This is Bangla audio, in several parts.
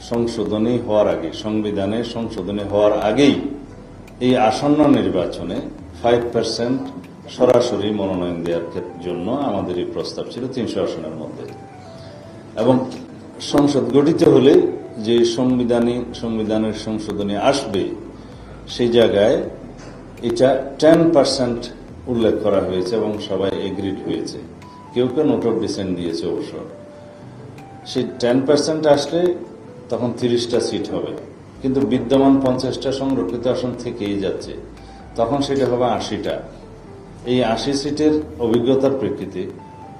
সংশোধনী হওয়ার আগে সংবিধানে সংশোধনী হওয়ার আগেই এই আসন্ন নির্বাচনে ফাইভ পার্সেন্ট সরাসরি মনোনয়ন দেওয়ার জন্য আমাদের এই প্রস্তাব ছিল তিনশো আসনের মধ্যে। এবং সংসদ গঠিত হলে যে সংবিধানী সংবিধানের সংশোধনী আসবে, সেই জায়গায় এটা টেন পার্সেন্ট উল্লেখ করা হয়েছে এবং সবাই এগ্রিড হয়েছে। কেউ কেউ নোট অফ ডিসেন্ট দিয়েছে অবশ্য। সেই টেন পার্সেন্ট আসলে তখন তিরিশটা সিট হবে। কিন্তু বিদ্যমান পঞ্চাশটা সংরক্ষিত আসন থেকেই যাচ্ছে। তখন সেটা হবে আশিটা। এই আশি সিটের অভিজ্ঞতার প্রেক্ষিতে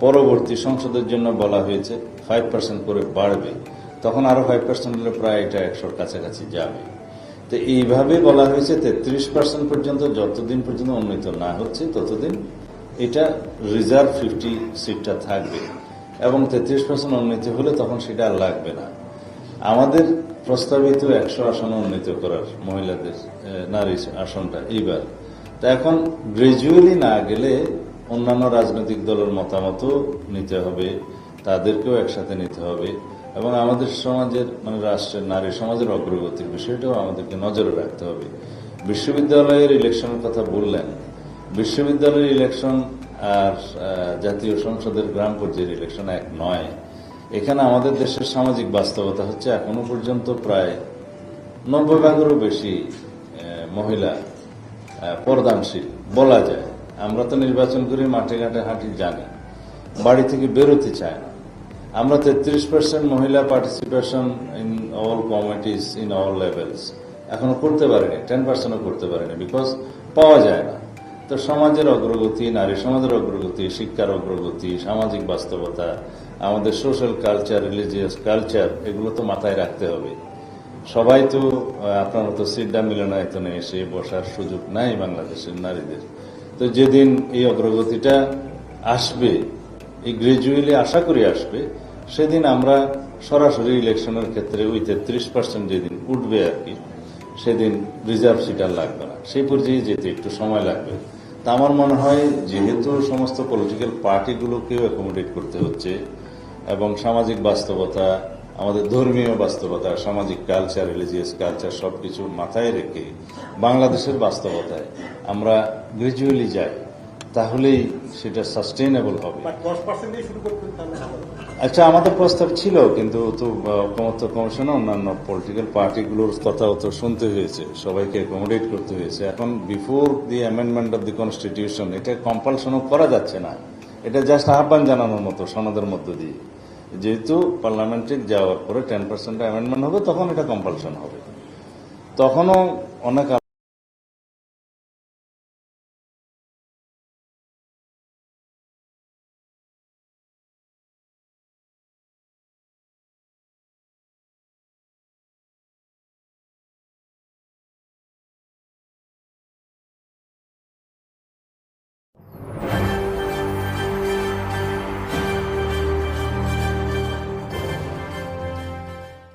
পরবর্তী সংসদের জন্য বলা হয়েছে ফাইভ পার্সেন্ট করে বাড়বে। তখন আরও ফাইভ পার্সেন্ট হলে প্রায় এটা একশোর কাছাকাছি যাবে। তো এইভাবে বলা হয়েছে তেত্রিশ পার্সেন্ট পর্যন্ত যতদিন পর্যন্ত উন্নীত না হচ্ছে ততদিন এটা রিজার্ভ ফিফটি সিটটা থাকবে। এবং তেত্রিশ পার্সেন্ট উন্নীত হলে তখন সেটা আর লাগবে না। আমাদের প্রস্তাবিত একশো আসন উন্নীত করার মহিলাদের নারী আসনটা এইবার। তা এখন গ্রাজুয়ালি না গেলে অন্যান্য রাজনৈতিক দলের মতামতও নিতে হবে, তাদেরকেও একসাথে নিতে হবে এবং আমাদের সমাজের মানে রাষ্ট্রের, নারী সমাজের অগ্রগতির বিষয়টাও আমাদেরকে নজরে রাখতে হবে। বিশ্ববিদ্যালয়ের ইলেকশনের কথা বললেন। বিশ্ববিদ্যালয়ের ইলেকশন আর জাতীয় সংসদের গ্রাম পর্যায়ের ইলেকশন এক নয়। এখানে আমাদের দেশের সামাজিক বাস্তবতা হচ্ছে এখনও পর্যন্ত প্রায় নব্বই ভাগেরও বেশি মহিলা পর্দানশীল, বলা যায়। আমরা তো নির্বাচন করি মাঠে ঘাটে হাঁটি জানি, বাড়ি থেকে বেরোতে চায় না। আমরা তেত্রিশ পার্সেন্ট মহিলা participation in all committees in all levels এখনও করতে পারেনি টেন পার্সেন্টও করতে পারেনি বিকজ পাওয়া যায় না। তো সমাজের অগ্রগতি, নারী সমাজের অগ্রগতি, শিক্ষার অগ্রগতি, সামাজিক বাস্তবতা, আমাদের সোশ্যাল কালচার রিলিজিয়াস কালচার এগুলো তো মাথায় রাখতে হবে। সবাই তো আপনার মতো সিডা মিলনায়তনে এসে বসার সুযোগ নাই বাংলাদেশের নারীদের। তো যেদিন এই অগ্রগতিটা আসবে, এই গ্রাজুয়ালি আশা করি আসবে, সেদিন আমরা সরাসরি ইলেকশনের ক্ষেত্রে ওই তেত্রিশ পার্সেন্ট যেদিন উঠবে আর কি, সেদিন রিজার্ভ সিট আর লাগবে না। সেই পর্যায়ে যেতে একটু সময় লাগবে। তা আমার মনে হয় যেহেতু সমস্ত পলিটিক্যাল পার্টিগুলোকেও অ্যাকোমোডেট করতে হচ্ছে এবং সামাজিক বাস্তবতা, আমাদের ধর্মীয় বাস্তবতা, সামাজিক কালচার রিলিজিয়াস কালচার সব কিছু মাথায় রেখে বাংলাদেশের বাস্তবতায় আমরা গ্রাজুয়ালি যাই। তাহলেই সেটা সাস্টেইনেবল হবে। আচ্ছা আমাদের প্রস্তাব ছিল কিন্তু তো ঐকমত্য কমিশনে অন্যান্য পলিটিক্যাল পার্টিগুলোর কথাও তো শুনতে হয়েছে সবাইকে অ্যাকোমোডেট করতে হয়েছে। এখন before the amendment of the constitution এটা কম্পালশনও করা যাচ্ছে না। এটা জাস্ট আহ্বান জানানোর মতো সনদের মধ্য দিয়ে। যেহেতু পার্লামেন্টে যাওয়ার পরে টেন পার্সেন্ট অ্যামেন্ডমেন্ট হবে তখন এটা কম্পালশন হবে। তখনও অনেক